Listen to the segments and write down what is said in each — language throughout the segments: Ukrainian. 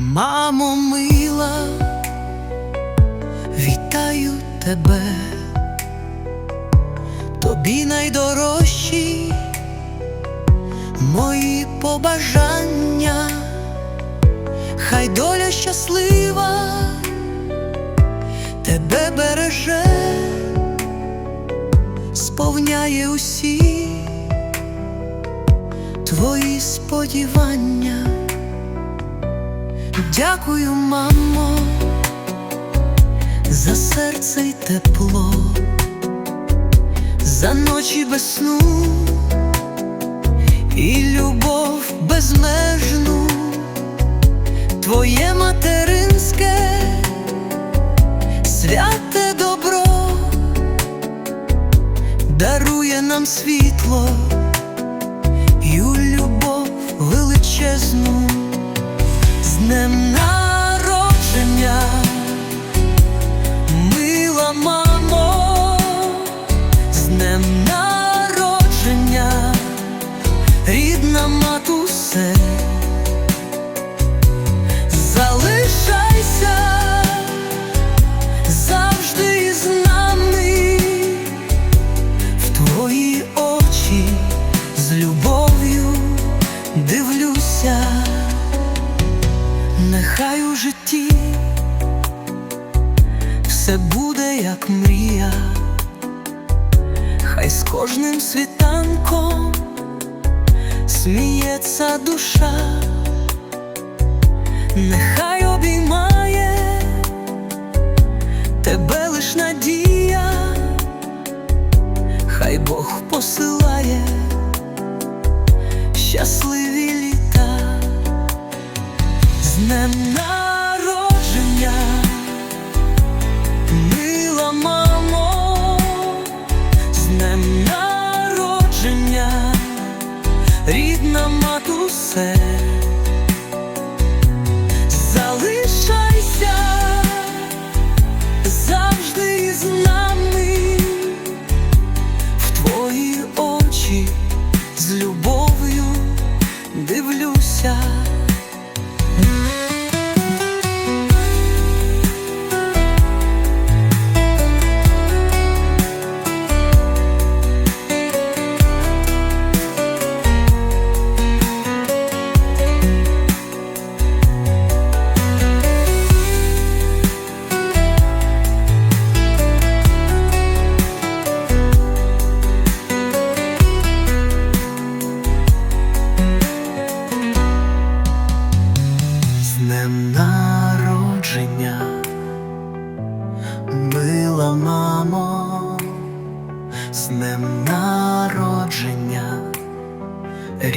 мила, вітаю тебе, тобі найдорожчі мої побажання, хай доля щаслива тебе береже, сповняє усі твої сподівання. Дякую, мамо, за серце й тепло, за ночі без сну і любов безмежну, твоє материнське, рідна матусе, залишайся завжди нами. В твої очі з любов'ю дивлюся, нехай у житті все буде, як мрія, хай з кожним світанком сміється душа, нехай обіймає тебе лиш надія хай Бог посилає щасливі літа. З днем матусе,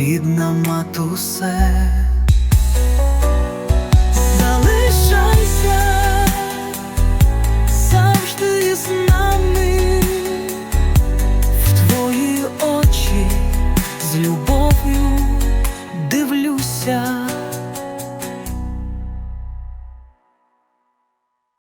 рідна матусе, залишайся завжди з нами, в твої очі з любов'ю дивлюся.